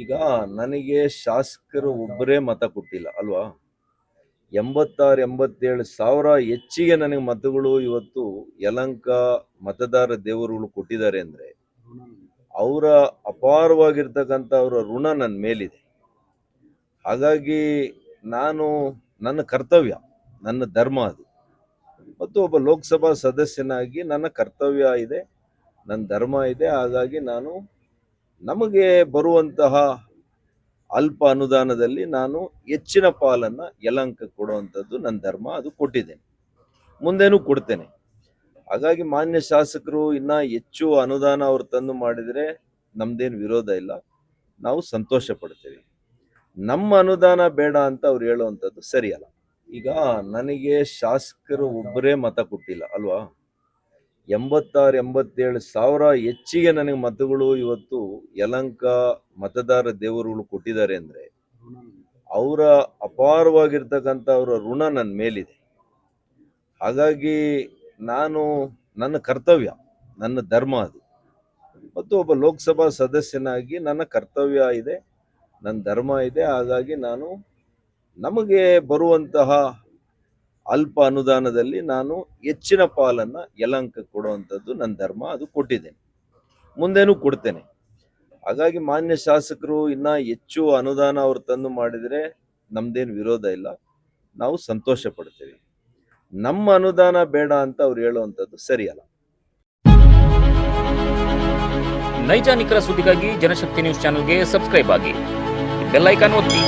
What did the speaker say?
ಈಗ ನನಗೆ ಶಾಸಕರು ಒಬ್ಬರೇ ಮತ ಕೊಟ್ಟಿಲ್ಲ ಅಲ್ವಾ? ಎಂಬತ್ತಾರು ಎಂಬತ್ತೇಳು ಸಾವಿರ ಹೆಚ್ಚಿಗೆ ನನಗೆ ಮತಗಳು ಇವತ್ತು ಯಲಂಕ ಮತದಾರ ದೇವರುಗಳು ಕೊಟ್ಟಿದ್ದಾರೆ ಅಂದ್ರೆ ಅವರ ಅಪಾರವಾಗಿರ್ತಕ್ಕಂಥ ಅವರ ಋಣ ನನ್ನ ಮೇಲಿದೆ. ಹಾಗಾಗಿ ನಾನು ನನ್ನ ಕರ್ತವ್ಯ ನನ್ನ ಧರ್ಮ ಅದು. ಮತ್ತು ಒಬ್ಬ ಲೋಕಸಭಾ ಸದಸ್ಯನಾಗಿ ನನ್ನ ಕರ್ತವ್ಯ ಇದೆ ನನ್ನ ಧರ್ಮ ಇದೆ ಹಾಗಾಗಿ ನಾನು ನಮಗೆ ಬರುವಂತಹ ಅಲ್ಪ ಅನುದಾನದಲ್ಲಿ ನಾನು ಹೆಚ್ಚಿನ ಪಾಲನ್ನ ಯಲಂಕ ಕೊಡುವಂಥದ್ದು ನನ್ನ ಧರ್ಮ, ಅದು ಕೊಟ್ಟಿದ್ದೇನೆ. ಮುಂದೇನೂ ಕೊಡ್ತೇನೆ. ಹಾಗಾಗಿ ಮಾನ್ಯ ಶಾಸಕರು ಇನ್ನ ಹೆಚ್ಚು ಅನುದಾನ ಅವ್ರು ತಂದು ಮಾಡಿದರೆ ನಮ್ದೇನು ವಿರೋಧ ಇಲ್ಲ. ನಾವು ಸಂತೋಷ ಪಡ್ತೇವೆ. ನಮ್ಮ ಅನುದಾನ ಬೇಡ ಅಂತ ಅವ್ರು ಹೇಳುವಂಥದ್ದು ಸರಿಯಲ್ಲ. ಈಗ ನನಗೆ ಶಾಸಕರು ಒಬ್ಬರೇ ಮತ ಕೊಟ್ಟಿಲ್ಲ, ಅಲ್ವಾ? ಎಂಬತ್ತಾರು, ಎಂಬತ್ತೇಳು ಸಾವಿರ ಹೆಚ್ಚಿಗೆ ನನಗೆ ಮತಗಳು ಇವತ್ತು ಯಲಂಕ ಮತದಾರ ದೇವರುಗಳು ಕೊಟ್ಟಿದ್ದಾರೆ ಅಂದರೆ ಅವರ ಅಪಾರವಾಗಿರ್ತಕ್ಕಂಥ ಅವರ ಋಣ ನನ್ನ ಮೇಲಿದೆ. ಹಾಗಾಗಿ ನಾನು ನನ್ನ ಕರ್ತವ್ಯ, ನನ್ನ ಧರ್ಮ ಅದು. ಮತ್ತು ಒಬ್ಬ ಲೋಕಸಭಾ ಸದಸ್ಯನಾಗಿ ನನ್ನ ಕರ್ತವ್ಯ ಇದೆ, ನನ್ನ ಧರ್ಮ ಇದೆ, ಹಾಗಾಗಿ ನಾನು ನಮಗೆ ಬರುವಂತಹ ಅಲ್ಪ ಅನುದಾನದಲ್ಲಿ ನಾನು ಹೆಚ್ಚಿನ ಪಾಲನ್ನ ಯಲಂಕ ಕೊಡುವಂಥದ್ದು ನನ್ನ ಧರ್ಮ, ಅದು ಕೊಟ್ಟಿದ್ದೇನೆ. ಮುಂದೇನೂ ಕೊಡ್ತೇನೆ. ಹಾಗಾಗಿ ಮಾನ್ಯ ಶಾಸಕರು, ಇನ್ನ ಹೆಚ್ಚು ಅನುದಾನ ಅವ್ರು ತಂದು ಮಾಡಿದರೆ ನಮ್ದೇನು ವಿರೋಧ ಇಲ್ಲ. ನಾವು ಸಂತೋಷ ಪಡ್ತೇವೆ. ನಮ್ಮ ಅನುದಾನ ಬೇಡ ಅಂತ ಅವ್ರು ಹೇಳುವಂಥದ್ದು ಸರಿಯಲ್ಲ. ನೈಜ ನಿಖರ ಸುದ್ದಿಗಾಗಿ ಜನಶಕ್ತಿ ನ್ಯೂಸ್ ಚಾನೆಲ್ಗೆ ಸಬ್ಸ್ಕ್ರೈಬ್ ಆಗಿ. ಬೆಲ್ಲೈಕಾನ್ ಒತ್ತಿ.